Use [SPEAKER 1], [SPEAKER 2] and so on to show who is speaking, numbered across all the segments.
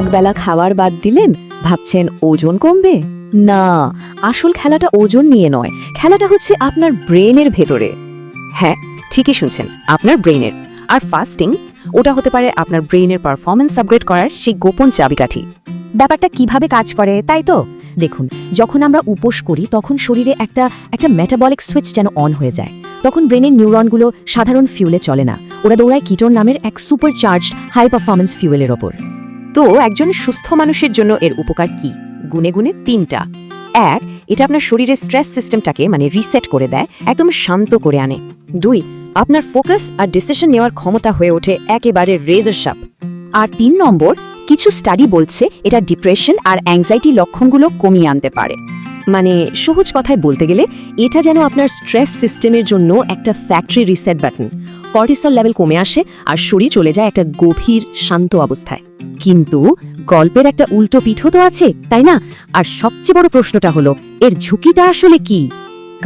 [SPEAKER 1] একবেলা খাবার বাদ দিলেন, ভাবছেন ওজন কমবে? না, আসল খেলাটা ওজন নিয়ে নয়, খেলাটা হচ্ছে আপনার ব্রেনের ভেতরে। হ্যাঁ ঠিকই শুনছেন, আপনার ব্রেনের। আর ফাস্টিং, ওটা হতে পারে আপনার ব্রেনের পারফরমেন্স আপগ্রেড করার সেই গোপন চাবিকাঠি। ব্যাপারটা কীভাবে কাজ করে, তাই তো? দেখুন, যখন আমরা উপোস করি, তখন শরীরে একটা একটা মেটাবলিক সুইচ যেন অন হয়ে যায়। তখন ব্রেনের নিউরনগুলো সাধারণ ফিউলে চলে না। ওরা দৌড়ায় কিটোন নামের এক সুপার চার্জড হাই পারফরমেন্স ফিউয়েলের ওপর। তো একজন সুস্থ মানুষের জন্য এর উপকার কি? গুনে গুনে তিনটা। এক, এটা আপনার শরীরের স্ট্রেস সিস্টেমটাকে মানে রিসেট করে দেয়, একদম শান্ত করে আনে। দুই, আপনার ফোকাস আর ডিসিশন নেওয়ার ক্ষমতা হয়ে ওঠে একেবারে রেজার সাপ আর তিন নম্বর, কিছু স্টাডি বলছে এটা ডিপ্রেশন আর অ্যাংজাইটি লক্ষণগুলো কমিয়ে আনতে পারে। মানে সহজ কথায় বলতে গেলে, এটা যেন আপনার স্ট্রেস সিস্টেমের জন্য একটা factory reset button. Cortisol level কমে আসে আর শরীর চলে যায় একটা গভীর, শান্ত অবস্থায়। কিন্তু গল্পের একটা উল্টো পিঠও তো আছে, তাই না? আর সবচেয়ে বড় প্রশ্নটা হলো, এর ঝুঁকিটা আসলে কি?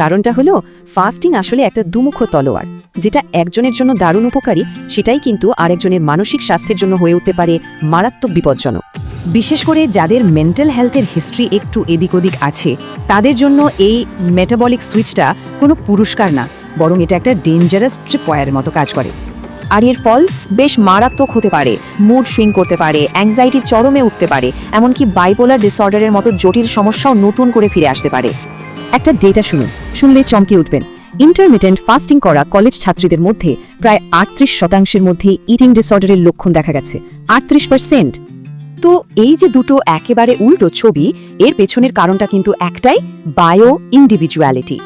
[SPEAKER 1] কারণটা হলো ফাস্টিং আসলে একটা দুমুখ তলোয়ার, যেটা একজনের জন্য দারুণ উপকারী, সেটাই কিন্তু আরেকজনের মানসিক স্বাস্থ্যের জন্য হয়ে উঠতে পারে মারাত্মক বিপজ্জনক। বিশেষ করে যাদের মেন্টাল হেলথের হিস্ট্রি একটু এদিক ওদিক আছে, তাদের জন্য এই মেটাবলিক সুইচটা কোনো পুরস্কার না, বরং এটা একটা ডেঞ্জারাস ট্রিপওয়ারের মতো কাজ করে। আর এর ফল বেশ মারাত্মক হতে পারে মুড সুইং করতে পারে অ্যাংজাইটি চরমে উঠতে পারে, এমনকি বাইপোলার ডিসঅর্ডারের মতো জটিল সমস্যাও নতুন করে ফিরে আসতে পারে। একটা ডেটা শুনুন, শুনলে চমকে উঠবেন। ইন্টারমিটেন্ট ফাস্টিং করা কলেজ ছাত্রীদের মধ্যে প্রায় আটত্রিশ শতাংশের মধ্যে ইটিং ডিসঅর্ডারের লক্ষণ দেখা গেছে। আটত্রিশ পার্সেন্ট তো এই যে দুটো একেবারে উল্টো ছবি, এর পেছনের কারণটা কিন্তু একটাই বায়ো ইন্ডিভিজুয়ালিটি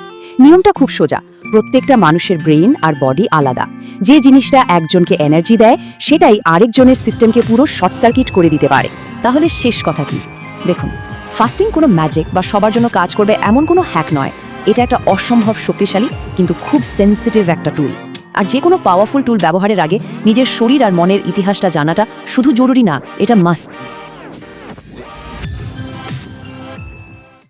[SPEAKER 1] নিয়মটা খুব সোজা, প্রত্যেকটা মানুষের ব্রেইন আর বডি আলাদা। যে জিনিসটা একজনকে এনার্জি দেয়, সেটাই আরেকজনের সিস্টেমকে পুরো শর্ট সার্কিট করে দিতে পারে। তাহলে শেষ কথা কি? দেখুন ফাস্টিং কোনো ম্যাজিক বা সবার জন্য কাজ করবে এমন কোনো হ্যাক নয়। এটা একটা অসম্ভব শক্তিশালী, কিন্তু খুব সেন্সিটিভ একটা টুল আর যে কোনো পাওয়ারফুল টুল ব্যবহারের আগে নিজের শরীর আর মনের ইতিহাসটা জানাটা শুধু জরুরি না, এটা মাস্ট